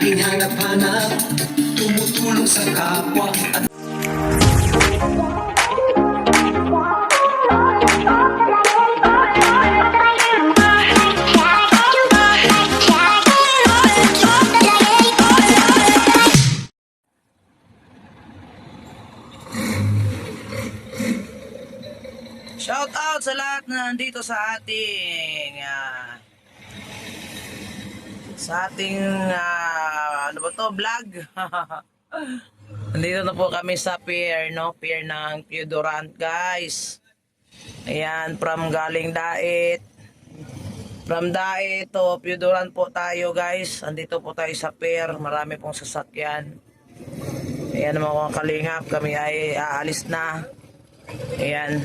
laging hanap-hanap Tumutulong sa kapwa at Shout out sa lahat na nandito sa ating ah, sa ating ah, ano ba to vlog. nandito na po kami sa pier no, pier ng Piedorant guys. Ayan, from galing Dait. From Dait to Piedorant po tayo guys. Andito po tayo sa pier, marami pong sasakyan. Ayan mga kalingap, kami ay aalis na. Ayan.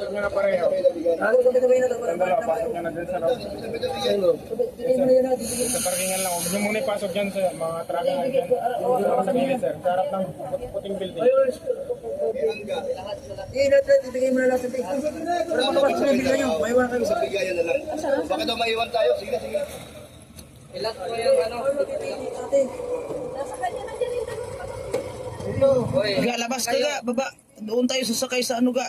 Pasok nyo na pareho. Sandala, pasok nyo na dun sa loob. Sa parkingan lang. Huwag nyo muna ipasok dyan sa mga trucker na dyan. Sa gilid, sir. Sa harap ng put- puting building. Bigayan na lang. Baka daw maiwan tayo. Sige, sige. Ga, labas ka ga, baba. Doon tayo sasakay sa ano ga.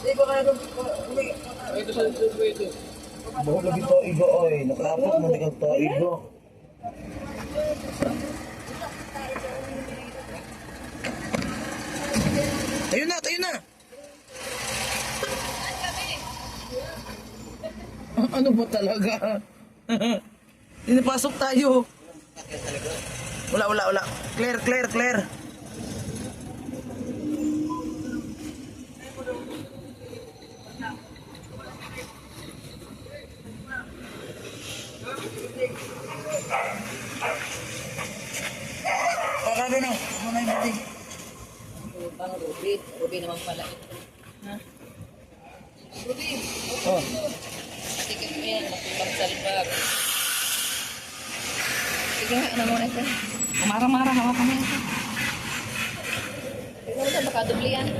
Ito sa ito, ito. Buhok lagi to igo oy. Nakalapot mo na to igo. Ayun na, ayun na. ano ba talaga? Pinapasok tayo. Wala, wala, wala. Clear, clear, clear. Pakado na. Ano na yung buting? Bang Ruby, Ruby naman pala. Oh. Ticket mo yan, matibang salbag. Sige nga, ano muna ito. Umara-mara, hawa ka mo ito. Ikaw ito, baka dubli yan.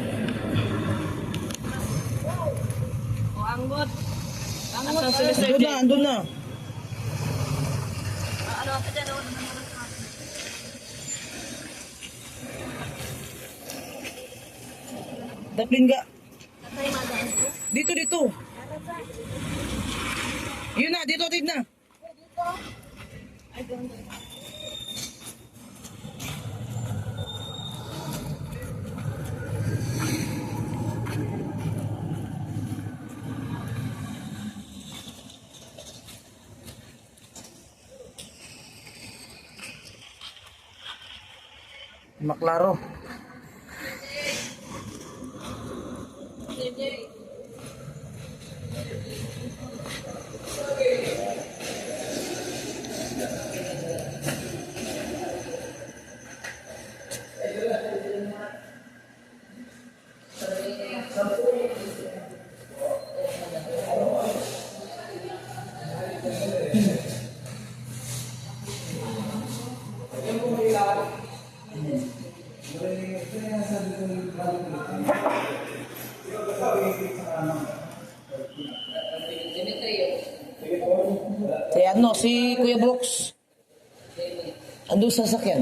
O, anggot. Anggot. Andun na, andun na. Ano ka dyan? Ano Daplin ga. Dito, dito. Yun na, dito, dito na. Maklaro. Si ano, si Kuya Brooks. Sa sasakyan.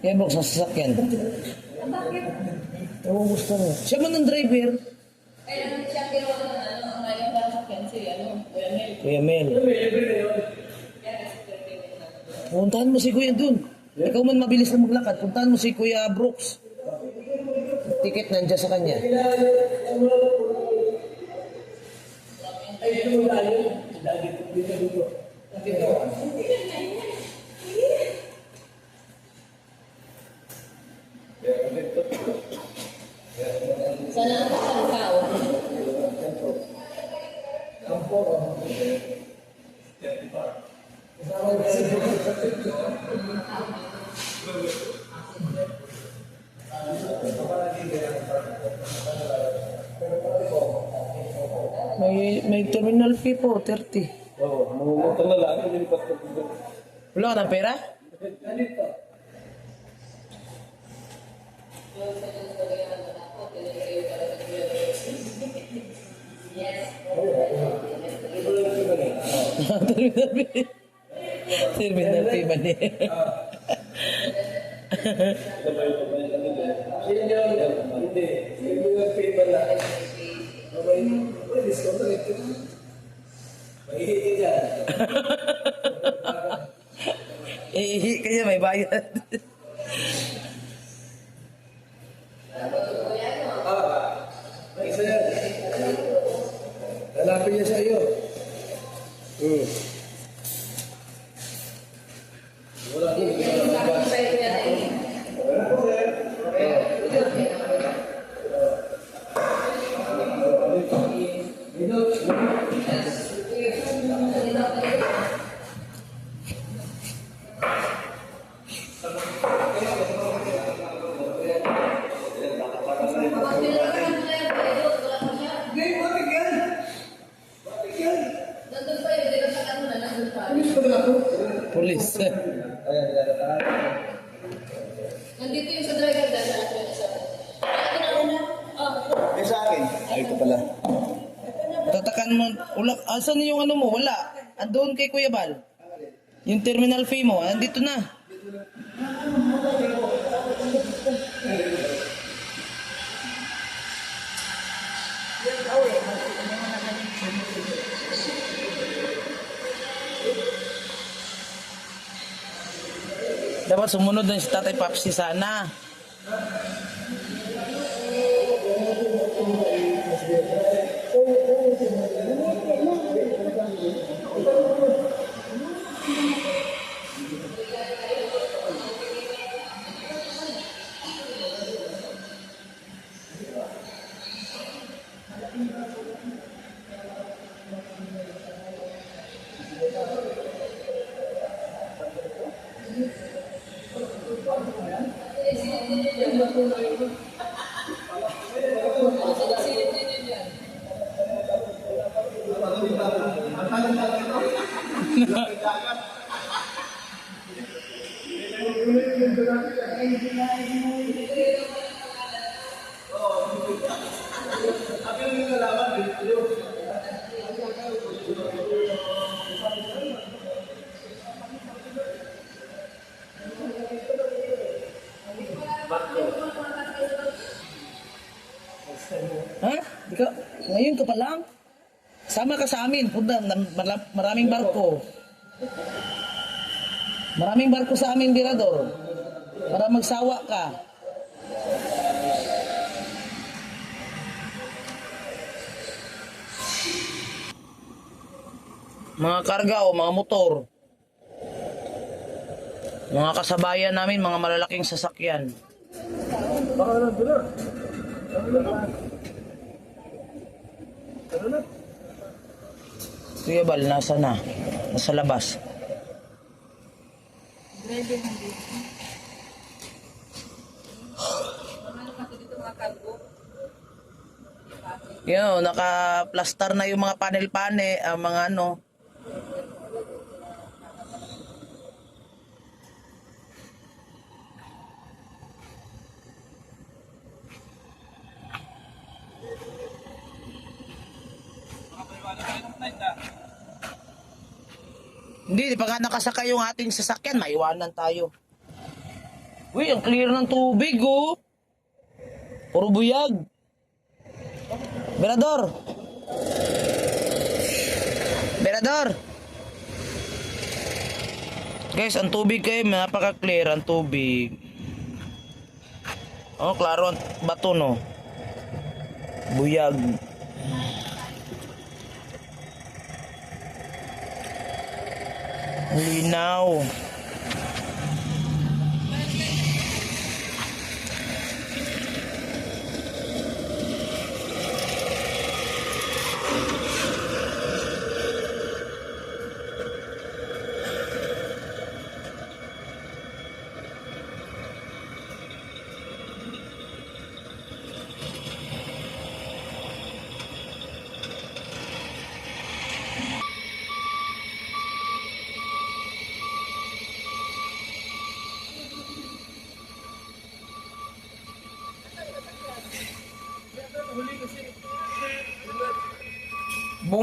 Kuya Brooks, sa sasakyan. Oo, gusto mo. Siya man ang driver. Ay, ano siya, pero ano, ano, ngayon, parang sakyan si, ano, Kuya Mel. Kuya Mel. Puntahan mo si Kuya dun. Ikaw man mabilis na maglakad. Puntahan mo si Kuya Brooks. Ticket nandiyan sa kanya. Sana ang isang tao. May may terminal fee po, 30. Oo, mangungutang na lang. Wala ka ng pera? Fee. Terminal fee ba niya? Hindi. Hindi yung ಇದು Kuya Bal. Yung terminal fee mo, andito na. Dapat sumunod na si Tatay Papsi sana. Ha? Di ka, ngayon ka pa lang? Sama ka sa amin. Punta, maraming barko. Maraming barko sa amin, Birador. Para magsawa ka. Mga karga o mga motor. Mga kasabayan namin, mga malalaking sasakyan. Na, na. Na? Na? Kuya Bal, nasa na? Nasa labas. Yun, naka-plaster na yung mga panel-pane, ang mga ano. Hindi, di pa nga nakasakay yung ating sasakyan, maiwanan tayo. Uy, ang clear ng tubig, oh. Puro buyag. Berador. Berador! Guys, ang tubig kayo, napaka-clear ang tubig. Oh, klaro ang bato, no? Buyag. Linaw.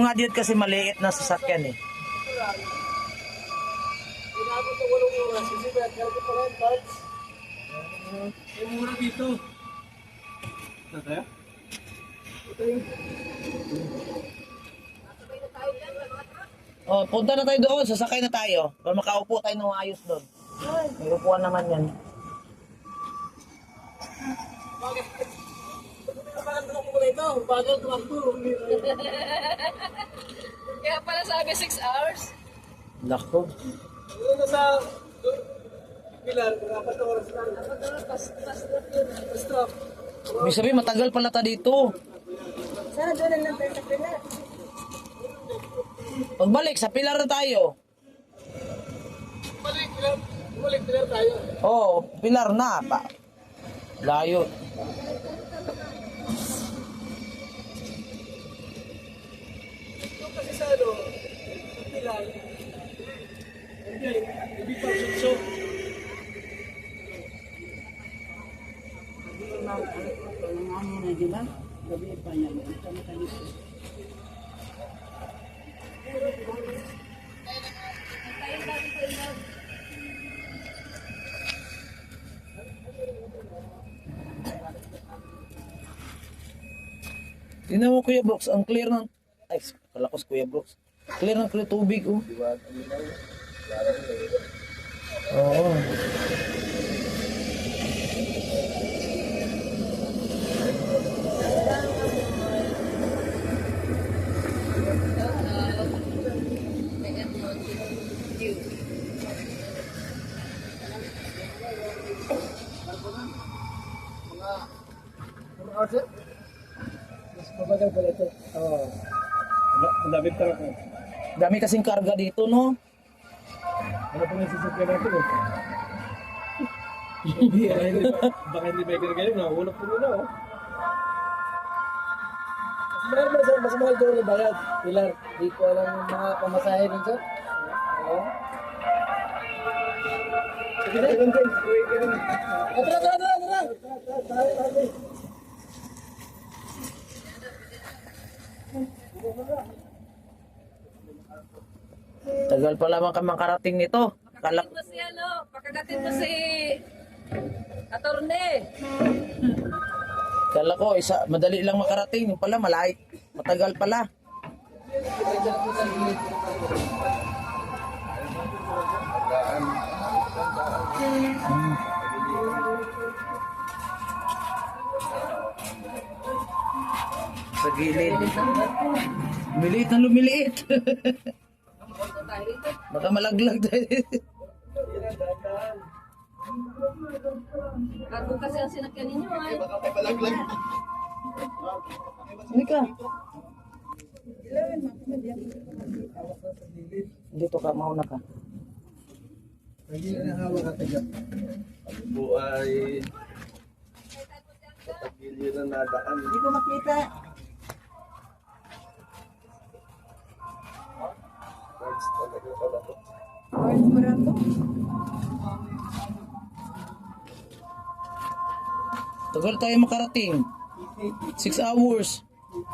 Bunga dito kasi maliit na sasakyan eh. Inabot yung Oh, punta na tayo doon, sasakay na tayo. Para makaupo tayo ng ayos doon. May upuan naman yan. Nakakalaman ko na ito. Bagal tumakbo. Kaya pala sabi 6 hours. Lako. Yung nasa pilar, apat na oras lang. Stop. Ibig sabihin, matagal pala ta dito. Sana doon na lang tayo sa pilar. Pagbalik, sa pilar na tayo. Balik, pilar. Balik, pilar tayo. Oo, oh, pilar na. Pa. Layo. Ito kasi sa ano, pilar. Hindi, hindi pa suksok. Tingnan mo Kuya Brooks, ang clear ng... Ay, kalakos Kuya Brooks. Clear ng clear tubig, oh. Oo. Mas mabagal pala ito. Oo. Ang dami pa ako. Dami kasing karga dito, no? Ano pa nga sasakyan natin eh? Hindi, ah, hindi. Baka hindi may ganyan. Nahulog po muna oh. Mas mahal mas, mas mahal doon yung bayad. Pilar, di ko alam yung mga pamasahe din sir. Oo. Sige din. Ah, Tara, tara, tara, tara. Tara, tara, tara. Tagal pa lamang ka makarating nito. Kalak Pakagatin mo si ano, pakagatin mo si Atorne. kala ko, isa, madali lang makarating. Yung pala, malay. Matagal pala. Sa gilid. Lumiliit na lumiliit. Baka malaglag tayo. Cargo kasi ang sinakyan ninyo ay. Hindi ka. Dito ka, mauna ka. Hindi na hawak ka taga. Po ay patagilyo na nadaan. Hindi ko makita. Cards talaga pala to. Mo rin to. Tagal tayo makarating. Six hours.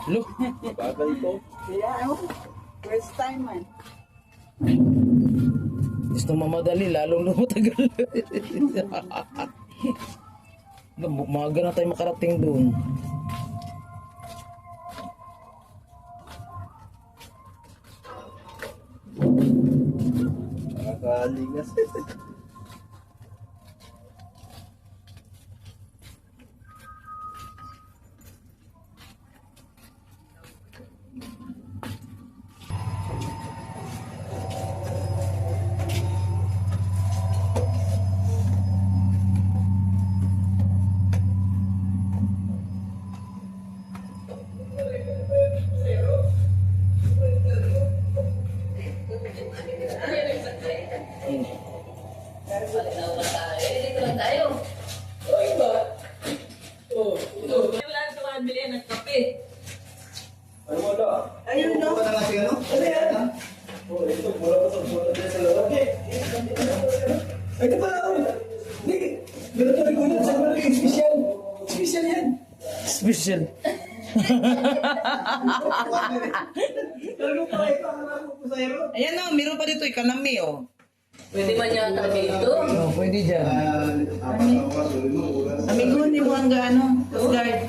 Look. Bagal to. First time man. Gusto mamadali, lalong lumatagal. Maga na tayo makarating doon. Nakalingas. Eh, hero. Ayan o, meron pa dito ikanami o. Pwede ba niya talaga ito? Oh, pwede dyan. Ah, Amigo ni mo ang gaano, guard.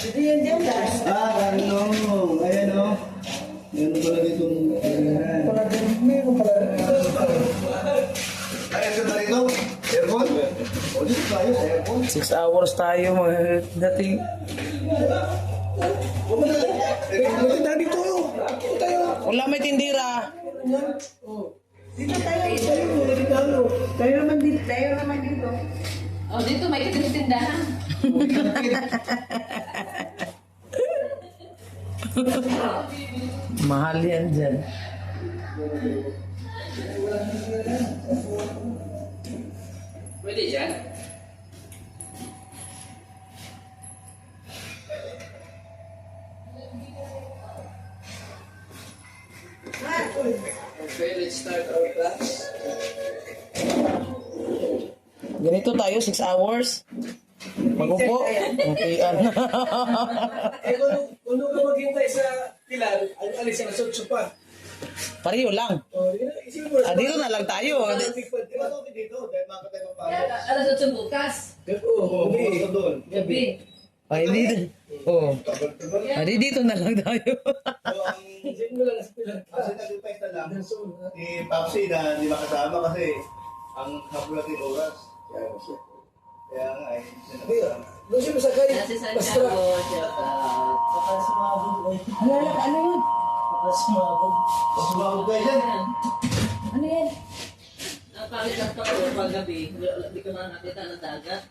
Dito yan dyan, guys. Ah, ano? Ayan o. Meron pala dito. Pala din, meron pala. Ay, ito na rito? Aircon? O, dito tayo sa aircon. Six hours tayo mga dating. Tayo dito. Tayo. Wala may tindira. Dito tayo. Tayo naman dito. Tayo naman dito. Oh, dito may tindahan. Mahal yan dyan. Pwede dyan? Okay, let's start our class. Ganito tayo, six hours. Magupo. Ano. Eh, kung, kung ka maghintay sa pilar, al- alis ang sotso pa. Pareho lang. O, yun, isipin mo. Ah, dito na lang tayo. Dito? Dahil makatay pa alas 8 bukas. Oo, Oo, gabi. Ay, dito. Oh. Ah, di dito na lang tayo. So, ang Isipin mo lang sa pilar. Kasi nag-request na lang ha? ni Papsi na hindi makasama kasi ang hapon natin oras. Kaya, nga eh. siya nakasama. doon siya masakay. Basta. Santiago, tsaka... Halala, ano yun? Mas sumabog kayo dyan. Ano yan? Napakit lang pa ko pag gabi. Hindi ko na nakita ng dagat.